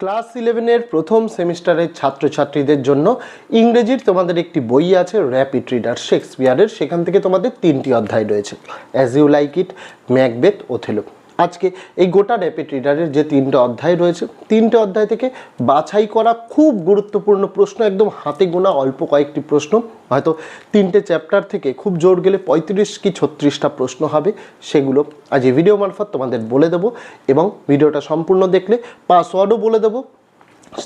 Class ইলেভেনের প্রথম সেমিস্টারের ছাত্রছাত্রীদের জন্য ইংরেজির তোমাদের একটি বই আছে র্যাপিড রিডার শেক্সপিয়ারের সেখান থেকে তোমাদের তিনটি অধ্যায় রয়েছে As You Like It Macbeth Othello আজকে এই গোটা র্যাপিড রিডারের যে তিনটে অধ্যায় রয়েছে তিনটে অধ্যায় থেকে বাছাই করা খুব গুরুত্বপূর্ণ প্রশ্ন একদম হাতে গোনা অল্প কয়েকটি প্রশ্ন হয়তো তিনটে চ্যাপ্টার থেকে খুব জোর গেলে পঁয়ত্রিশ কি ছত্রিশটা প্রশ্ন হবে সেগুলো আজ এই ভিডিও মারফত তোমাদের বলে দেবো এবং ভিডিওটা সম্পূর্ণ দেখলে পাসওয়ার্ডও বলে দেবো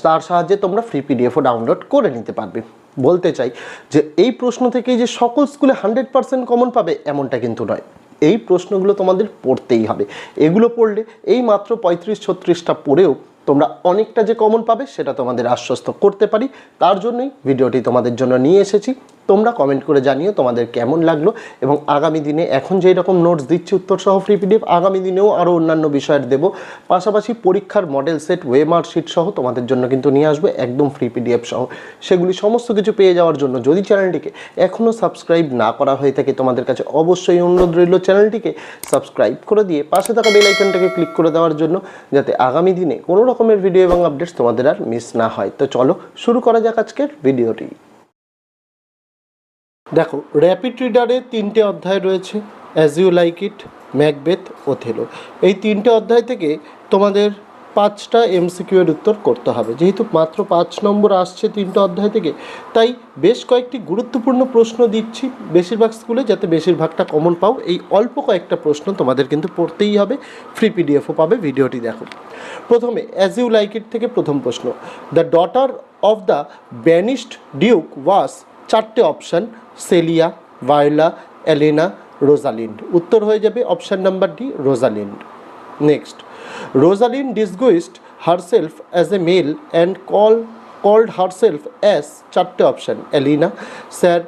তার সাহায্যে তোমরা ফ্রি পিডিএফও ডাউনলোড করে নিতে পারবে বলতে চাই যে এই প্রশ্ন থেকে যে সকল স্কুলে হান্ড্রেড পার্সেন্ট কমন পাবে এমনটা কিন্তু নয় এই প্রশ্নগুলো তোমাদের পড়তেই হবে এগুলো পড়লে এই মাত্র পঁয়ত্রিশ ছত্রিশটা পড়েও তোমরা অনেকটা যে কমন পাবে সেটা তোমাদের আশ্বস্ত করতে পারি তার জন্যই ভিডিওটি তোমাদের জন্য নিয়ে এসেছি তোমরা কমেন্ট করে জানিও তোমাদের কেমন লাগলো এবং আগামী দিনে এখন যেই রকম নোটস দিচ্ছি উত্তরসহ ফ্রি পিডিএফ আগামী দিনেও আরও অন্যান্য বিষয়ের দেব পাশাপাশি পরীক্ষার মডেল সেট ওয়েমার্কশিট সহ তোমাদের জন্য কিন্তু নিয়ে আসবে একদম ফ্রি পিডিএফ সহ সেগুলি সমস্ত কিছু পেয়ে যাওয়ার জন্য যদি চ্যানেলটিকে এখনও সাবস্ক্রাইব না করা হয়ে থাকে তোমাদের কাছে অবশ্যই অনুরোধ রইল চ্যানেলটিকে সাবস্ক্রাইব করে দিয়ে পাশে থাকা বেলাইকনটাকে ক্লিক করে দেওয়ার জন্য যাতে আগামী দিনে কোনো রকমের ভিডিও এবং আপডেটস তোমাদের আর মিস না হয় তো চলো শুরু করা যাক আজকের ভিডিওটি দেখো র্যাপিড রিডারে তিনটে অধ্যায় রয়েছে as you like it Macbeth Othello এই তিনটে অধ্যায় থেকে তোমাদের পাঁচটা এমসিকিউ এর উত্তর করতে হবে যেহেতু মাত্র পাঁচ নম্বর আসছে তিনটে অধ্যায় থেকে তাই বেশ কয়েকটি গুরুত্বপূর্ণ প্রশ্ন দিচ্ছি বেশিরভাগ স্কুলে যাতে বেশিরভাগটা কমন পাও এই অল্প কয়েকটা প্রশ্ন তোমাদের কিন্তু পড়তেই হবে ফ্রি পিডিএফও পাবে ভিডিওটি দেখো প্রথমে অ্যাজ ইউ লাইক ইট থেকে প্রথম প্রশ্ন the daughter of the banished duke was চারটে option Celia Viola Alena Rosalind উত্তর হয়ে যাবে option number D Rosalind next Rosalind disguised herself as a male and call called herself as চারটে option Aliena sir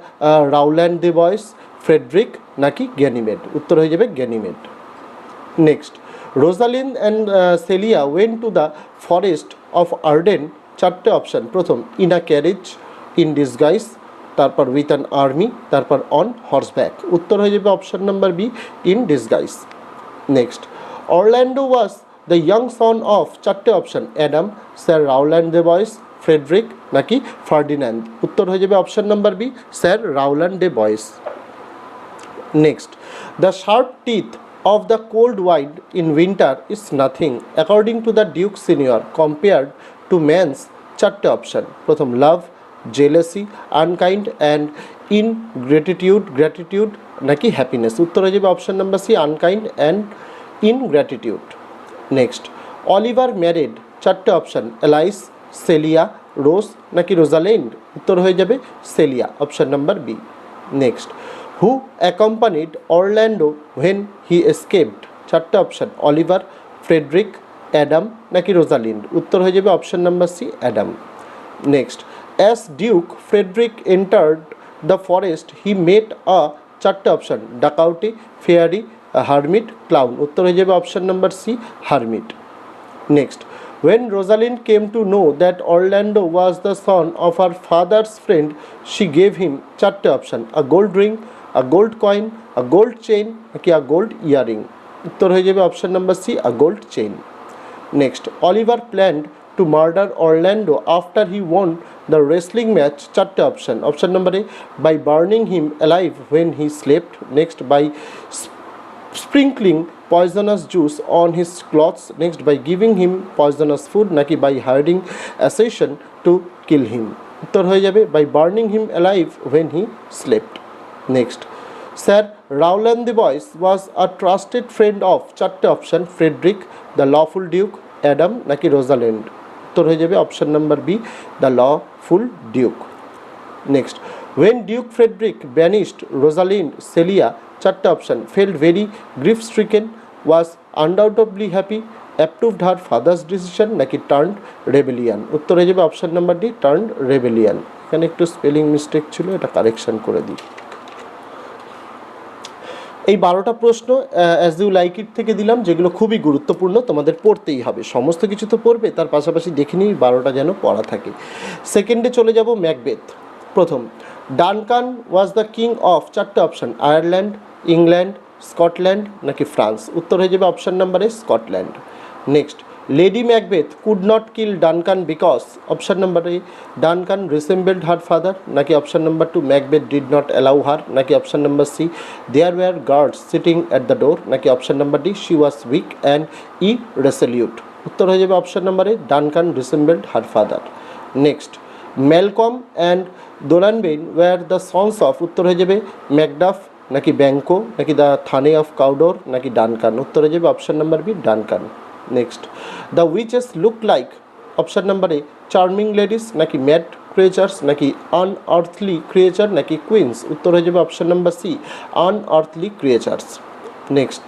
Rowland de Boys Frederick নাকি Ganymede উত্তর হয়ে যাবে Ganymede next Rosalind and Celia went to the forest of Arden চারটে option প্রথম in a carriage in disguise তারপর with an army তারপর on horseback উত্তর হয়ে যাবে option number B in disguise next Orlando was the young son of চারটে option Adam sir Rowland de Boys Frederick নাকি Ferdinand উত্তর হয়ে যাবে option number B sir Rowland de Boys next the sharp teeth of the cold wind in winter is nothing according to the duke senior compared to man's চারটে option প্রথম love jealousy unkind and ingratitude gratitude নাকি happiness উত্তর হয়ে যাবে option number C unkind and ingratitude next Oliver married চারটে option Alice Celia Rose নাকি Rosalind উত্তর হয়ে যাবে Celia option number B next who accompanied Orlando when he escaped চারটে অপশান অলিভার ফ্রেডরিক অ্যাডাম নাকি রোজালিন্ড উত্তর হয়ে যাবে option number C Adam next as duke Frederick entered the forest he met a চারটে option ডাকাউটি fairy hermit clown উত্তর হয়ে যাবে option number C hermit next when Rosalind came to know that Orlando was the son of her father's friend she gave him চারটে option a gold ring a gold coin a gold chain নাকি a gold earring উত্তর হয়ে যাবে option number C a gold chain next Oliver planned to murder Orlando after he won the wrestling match চারটে Option option number by by burning him alive when he slept next by sprinkling poisonous juice on his clothes. Next by giving him poisonous food নাকি by hiding assassin to kill him উত্তর হয়ে যাবে by burning him alive when he slept next sir Rowland de Boys was a trusted friend of চারটে option Frederick the lawful duke Adam নাকি Rosalind উত্তর হয়ে যাবে option number B the lawful duke next when duke Frederick banished Rosalind Celia চারটা option felt very grief stricken was undoubtedly happy approved her father's decision নাকি turn rebellion উত্তর হয়ে যাবে option number D turn rebellion এখানে একটু spelling mistake ছিল এটা correction করে দিই এই বারোটা প্রশ্ন অ্যাজ ইউ লাইক ইট থেকে দিলাম যেগুলো খুবই গুরুত্বপূর্ণ তোমাদের পড়তেই হবে সমস্ত কিছু তো পড়বে তার পাশাপাশি দেখে নিই বারোটা যেন পড়া থাকে সেকেন্ডে চলে যাব ম্যাকবেথ প্রথম Duncan was the king of চারটে অপশান আয়ারল্যান্ড ইংল্যান্ড স্কটল্যান্ড নাকি ফ্রান্স উত্তর হয়ে যাবে অপশান নাম্বারে Scotland next Lady Macbeth could not kill Duncan because option number A Duncan resembled her father নাকি option number two Macbeth did not allow her নাকি option number C there were guards sitting at the door নাকি option number D she was weak and irresolute উত্তর হয়ে যাবে option number A Duncan resembled her father next Malcolm and Donalbain were the sons of উত্তর হয়ে যাবে Macduff নাকি Banquo নাকি the thane of Cawdor নাকি ডানকান উত্তর হয়ে যাবে option number B Duncan next the witches look like option number A charming ladies নাকি ম্যাড ক্রিয়েচার্স নাকি আনআর্থলি ক্রিয়েচার নাকি কুইন্স উত্তর হয়ে যাবে option number C unearthly creatures next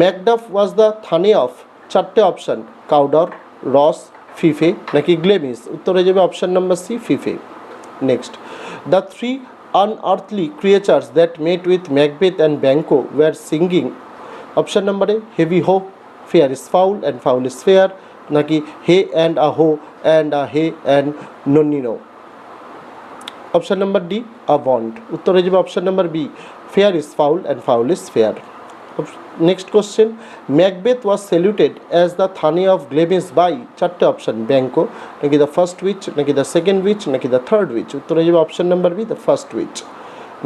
Macduff was the thane of চারটে অপশান কাউডর রস ফিফে নাকি Glamis উত্তর হয়ে যাবে option number C Fife next the three unearthly creatures that met with Macbeth and Banquo were singing option number A heavy hope fair is foul and foul is fair নাকি hey and a ho and a hey and nonino option number D a bond উত্তর হয়ে যাবে option number B fair is foul and foul is fair next question Macbeth was saluted as the thane of Glamis by চারটে option Banquo নাকি the first witch নাকি the second witch নাকি the third witch উত্তর হয়ে যাবে option number B the first witch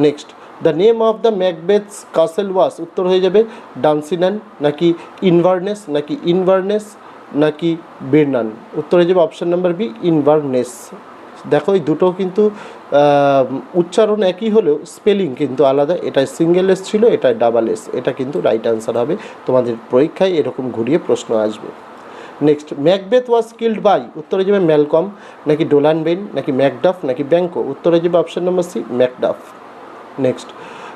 next the name of the Macbeths castle was উত্তর হয়ে যাবে ডান্সিনান নাকি ইনভার্নেস নাকি ইনভার্নেস নাকি বেরনান উত্তর হয়ে যাবে অপশান নাম্বার বি ইনভার্নেস দেখো এই দুটো কিন্তু উচ্চারণ একই হলেও স্পেলিং কিন্তু আলাদা এটা সিঙ্গেল এস ছিল এটা ডাবল এস এটা কিন্তু রাইট আনসার হবে তোমাদের পরীক্ষায় এরকম ঘুরিয়ে প্রশ্ন আসবে next Macbeth was killed by উত্তরে যাবে ম্যালকম নাকি ডোলান বেন নাকি ম্যাকডাফ নাকি ব্যাংকো উত্তরে যাবে option number C Macduff Next.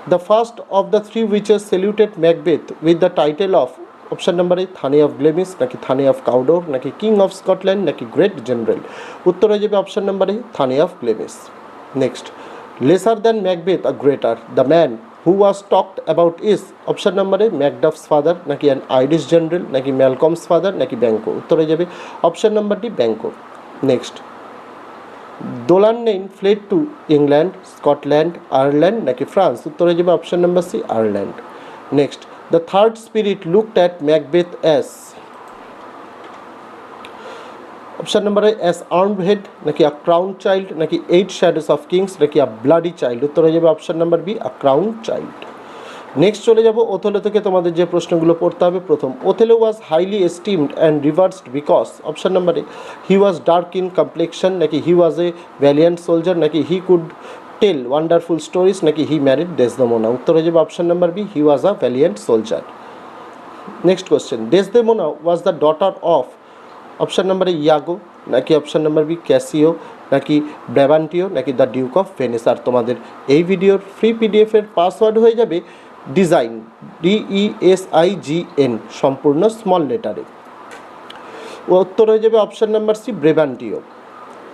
The first of the three witches saluted Macbeth with the title of option number A thane of Glamis নাকি thane of Cawdor নাকি king of Scotland নাকি great general উত্তর হয়ে যাবে option number A thane of Glamis next lesser than Macbeth a greater the man who was talked about is option number A Macduff's father নাকি an Irish general নাকি Malcolm's father নাকি Banquo উত্তর হয়ে যাবে option নাম্বারটি Banquo next Donalbain fled to England Scotland Ireland নাকি France উত্তরে যাবে option number C Ireland next the third spirit looked at Macbeth as option number A an armed head নাকি a crown child নাকি eight shadows of kings নাকি a bloody child উত্তর হয়ে যাবে option number B a crown child next চলে যাব Othello থেকে তোমাদের যে প্রশ্নগুলো পড়তে হবে প্রথম Othello was highly esteemed and reversed because option number A he was dark in complexion নাকি he was a valiant soldier নাকি he could tell wonderful stories নাকি হি ম্যারিড ডেসদমোনা উত্তর হয়ে যাবে option number B he was a valiant soldier next question Desdemona was the daughter of option number A Iago নাকি option number B Cassio নাকি Brabantio নাকি the Duke of Venice আর তোমাদের এই ভিডিওর ফ্রি পিডিএফের পাসওয়ার্ড হয়ে যাবে ডিজাইন ডিইএসআইজিএন e সম্পূর্ণ স্মল লেটারে উত্তর হয়ে যাবে option number C Brabantio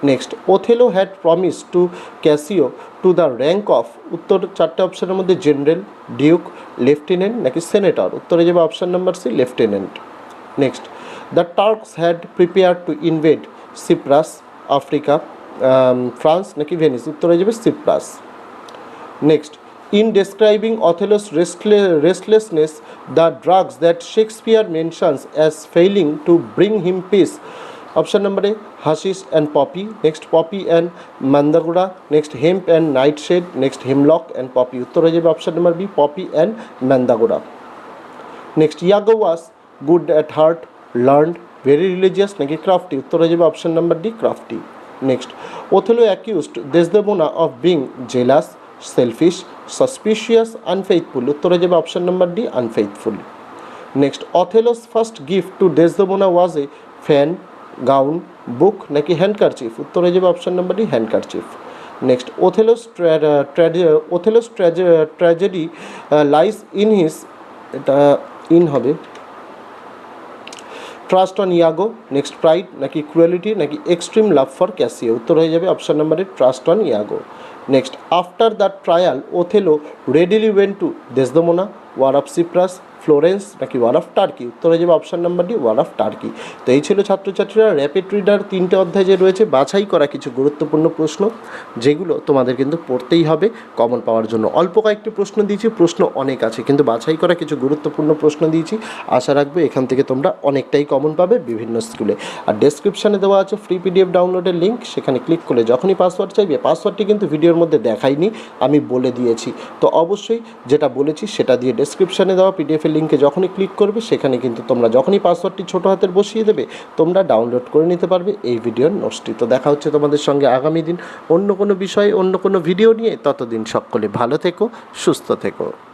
next Othello had promise to Cassio to the rank of উত্তর চারটে অপশানের মধ্যে জেনারেল ডিউক লেফটেন্যান্ট নাকি সেনেটর উত্তরে যাবে option number C lieutenant next the Turks had prepare to invade Cyprus Africa France নাকি Venice উত্তরে যাবে Cyprus next In describing Othello's restlessness, the drugs that Shakespeare mentions as failing to bring him peace. Option number A hashish and poppy next poppy and mandragora next hemp and nightshade next hemlock and poppy উত্তর হয়ে যাবে option number B poppy and mandragora next Iago was good at heart learned very religious নাকি crafty উত্তর হয়ে যাবে option number D crafty next Othello accused Desdemona of being jealous selfish suspicious unfaithful উত্তরে যাবে option number D unfaithful next Othello's first gift to Desdemona was a fan gown book নাকি handkerchief উত্তর হয়ে যাবে option number D handkerchief next Othello's Othello's tragedy lies in his এটা in হবে trust on Iago next pride নাকি cruelty নাকি extreme love for Cassio উত্তর হয়ে যাবে option number A trust on Iago Next, after that trial, Othello readily went to Desdemona, War of Cyprus, Florence নাকি war of Turkey উত্তরে যাবে option number D war of Turkey তো এই ছিল ছাত্রছাত্রীরা র্যাপিড রিডার তিনটে অধ্যায় যে রয়েছে বাছাই করা কিছু গুরুত্বপূর্ণ প্রশ্ন যেগুলো তোমাদের কিন্তু পড়তেই হবে কমন পাওয়ার জন্য অল্প কয়েকটি প্রশ্ন দিয়েছি প্রশ্ন অনেক আছে কিন্তু বাছাই করা কিছু গুরুত্বপূর্ণ প্রশ্ন দিয়েছি আশা রাখবে এখান থেকে তোমরা অনেকটাই কমন পাবে বিভিন্ন স্কুলে আর ডেসক্রিপশানে দেওয়া আছে ফ্রি পিডিএফ ডাউনলোডের লিঙ্ক সেখানে ক্লিক করলে যখনই পাসওয়ার্ড চাইবে পাসওয়ার্ডটি কিন্তু ভিডিওর মধ্যে দেখাইনি আমি বলে দিয়েছি তো অবশ্যই যেটা বলেছি সেটা দিয়ে ডেসক্রিপশানে দেওয়া পিডিএফের লিঙ্কে যখনই ক্লিক করবে সেখানে কিন্তু তোমরা যখনই পাসওয়ার্ডটি ছোটো হাতের বসিয়ে দেবে তোমরা ডাউনলোড করে নিতে পারবে এই ভিডিওর নোটসটি তো দেখা হচ্ছে তোমাদের সঙ্গে আগামী দিন অন্য কোনো বিষয়ে অন্য কোনো ভিডিও নিয়ে ততদিন সকলে ভালো থেকো সুস্থ থেকো